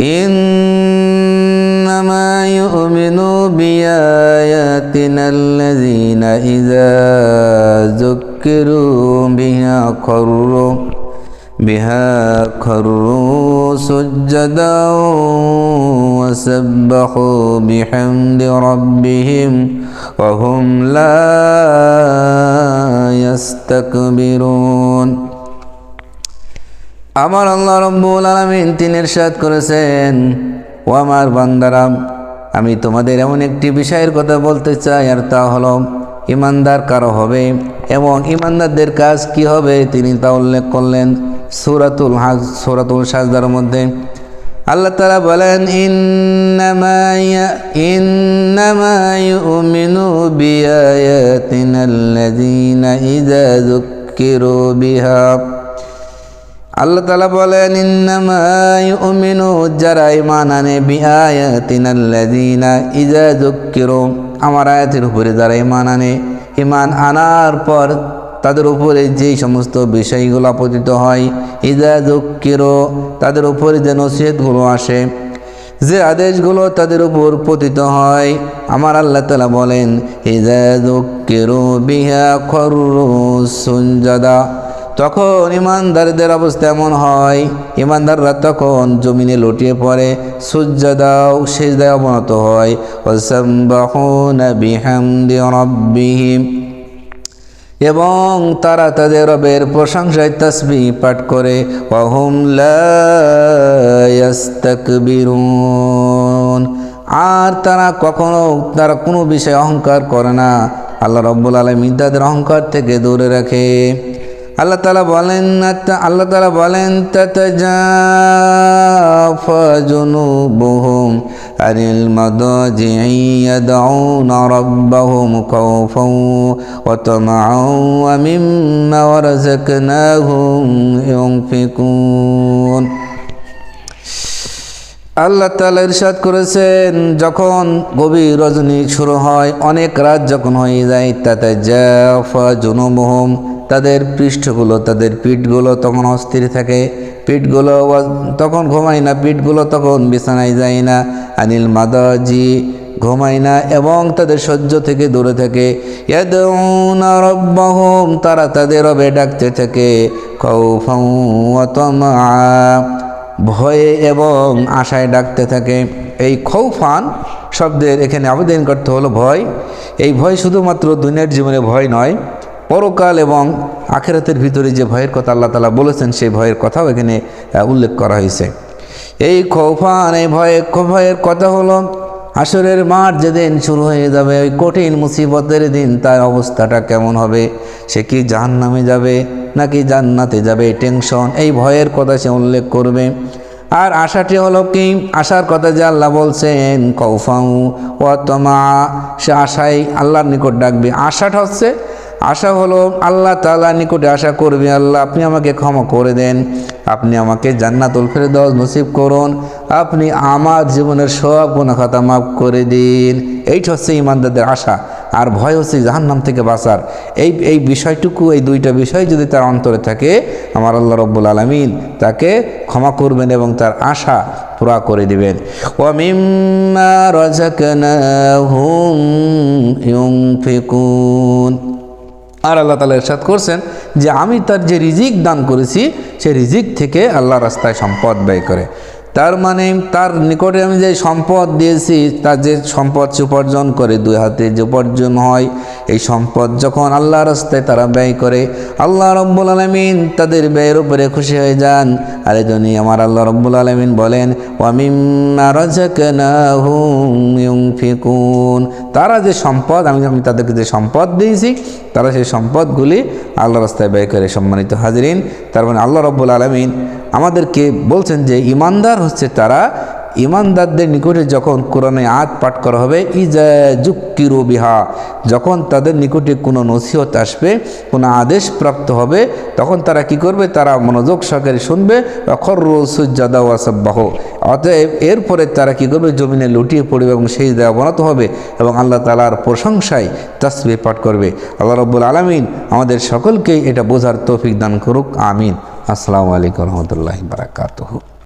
إنما يؤمن بآياتنا الذين إذا ذكروا بها خروا بها خروا سجدا وسبحوا بحمد ربهم وهم لا يستكبرون আমার আল্লাহ রব্বুল আলমিন তিনি ইরশাদ করেছেন। ও আমার বান্দারাম আমি তোমাদের এমন একটি বিষয়ের কথা বলতে চাই, আর তা হলো, ইমানদার কারও হবে এবং ইমানদারদের কাজ কি হবে তিনি তা উল্লেখ করলেন সুরাতুল হাজ, সুরাতুল সাজদার মধ্যে। আল্লাহ তালা বলেন, ইন্নামা ইয়া- আল্লাহ তালা বলেন, ইন্নামা ইউমিনু যারা ইমান আনে যুক্কিরু। আমার আয়াতের উপরে যারা ইমান আনে ইমান আনার পর তাদের উপরে যেই সমস্ত বিষয়গুলো আপতিত হয় ইজা যুক্কিরু, তাদের উপরে যে নসিহতগুলো আসে। যে আদেশগুলো তাদের উপর পতিত হয়, আমার আল্লাহ তালা বলেন ইজা যুক্কিরু বিহা খরু সুঞ্জাদা তখন ইমানদারদের অবস্থা এমন হয়, ইমানদাররা তখন জমিনে লুটিয়ে পড়ে সূর্যদাও সেজদায় অবনত হয়। এবং তারা তাদের রবের প্রশংসায় তসবি পাঠ করে অহুম লাস্তাকবিরুন আর তারা কখনো, তারা কোনো বিষয়ে অহংকার করে না। আল্লাহ রব্বুল আলমী তাদের অহংকার থেকে দূরে রাখে। আল্লাহ তালা বলেন আল্লাহ তালা বলেন জুনুবুহুম আনিল মাদাজি'i ইয়াদউনা রাব্বাহুম খাওফান ওয়া তামাআন ওয়া মিম্মা রাযাকনাহুম ইউনফিকুন। আল্লাহ তালা ইরশাদ করেছেন, যখন গভীর রজনী শুরু হয়, অনেক রাত যখন হয়ে যায় তাতে জাফা জুনুবহুম তাদের পৃষ্ঠগুলো, তাদের পিঠগুলো তখন অস্থির থাকে। পিঠগুলো তখন ঘুমায় না, পিঠগুলো তখন বিছানায় যায় না। আনিল মাদাজি ঘুমায় না এবং তাদের সহ্য থেকে দূরে থাকে। তারা তাদের রবে ডাকতে থাকে। ভয়ে এবং আশায় ডাকতে থাকে। এই খৌফান শব্দের এখানে আবেদন করতে হলো ভয়। এই ভয় শুধুমাত্র দুনিয়ার জীবনে ভয় নয় পরকাল এবং আখেরাতের ভিতরে যে ভয়ের কথা আল্লাহ তালা বলেছেন, সেই ভয়ের কথাও এখানে উল্লেখ করা হয়েছে। এই খৌফান এই ভয়ে ভয়ের কথা হলো আসরের মাঠ যেদিন শুরু হয়ে যাবে, ওই কঠিন মুসিবতের দিন, তার অবস্থাটা কেমন হবে? সে কি জাহান নামে যাবে, নাকি জান্নাতে যাবে? টেনশন এই ভয়ের কথা সে উল্লেখ করবে। আর আশাটি হলো কি? আশার কথা যে আল্লাহ বলছেন কৌফাউ ও তমা সে আশাই আল্লাহর নিকট ডাকবে। আশাটা হচ্ছে আশা হলো আল্লাহ তাআলা নিকটে আশা করবে, আল্লাহ আপনি আমাকে ক্ষমা করে দেন, আপনি আমাকে জান্নাতুল ফেরদাউস নসিব করুন, আপনি আমার জীবনের সব গুনাহ খাতা মাফ করে দিন। এইটা হচ্ছে ইমানদারদের আশা, আর ভয় হচ্ছে জাহান্নাম থেকে বাঁচার। এই এই বিষয়টুকু, এই দুইটা বিষয় যদি তার অন্তরে থাকে, আমার আল্লাহ রব্বুল আলমিন তাকে ক্ষমা করবেন এবং তার আশা পুরা করে দিবেন। ও মিম্মা রাজাকানাহুম ইউনফিকুন। আর আল্লাহ তালা ইরশাদ করছেন যে আমি তার যে রিজিক দান করেছি, সে রিজিক থেকে আল্লাহ রাস্তায় সম্পদ ব্যয় করে। তার মানে তার নিকটে আমি যে সম্পদ দিয়েছি, তার যে সম্পদ সে উপার্জন করে, দুই হাতে যে উপার্জন হয়, এই সম্পদ যখন আল্লাহ রাস্তায় তারা ব্যয় করে, আল্লাহ রব্বুল আলমিন তাদের ব্যয়ের উপরে খুশি হয়ে যান। আর জন্যই আমার আল্লাহ রব্বুল আলমিন বলেন ইউনফিকুন। তারা যে সম্পদ, আমি আমি তাদেরকে যে সম্পদ দিয়েছি, তারা সেই সম্পদগুলি আল্লাহ রাস্তায় ব্যয় করে সম্মানিত হাজরিন। তার মানে আল্লাহ রব্বুল আলমিন আমাদেরকে বলছেন যে ইমানদার হচ্ছে তারা, ইমানদারদের নিকটে যখন কোরআনে আত পাঠ করা হবে, ইজা যুক্তিরু বিহা, যখন তাদের নিকটে কোনো নসিহত আসবে, কোনো আদেশ প্রাপ্ত হবে, তখন তারা কি করবে? তারা মনোযোগ সহকারে শুনবে অখর সুজাদা ওয়াসাব্বাহ অতএব এরপরে তারা কি করবে? জমিনে লুটিয়ে পড়বে এবং সেই দেওয়া বনাতে হবে এবং আল্লাহ তালার প্রশংসায় তসবি পাঠ করবে। আল্লাহ রব্বুল আলমিন আমাদের সকলকেই এটা বোঝার তৌফিক দান করুক, আমিন। আসসালামু আলাইকুম রহমতুল্লাহ বারাকাতুহু।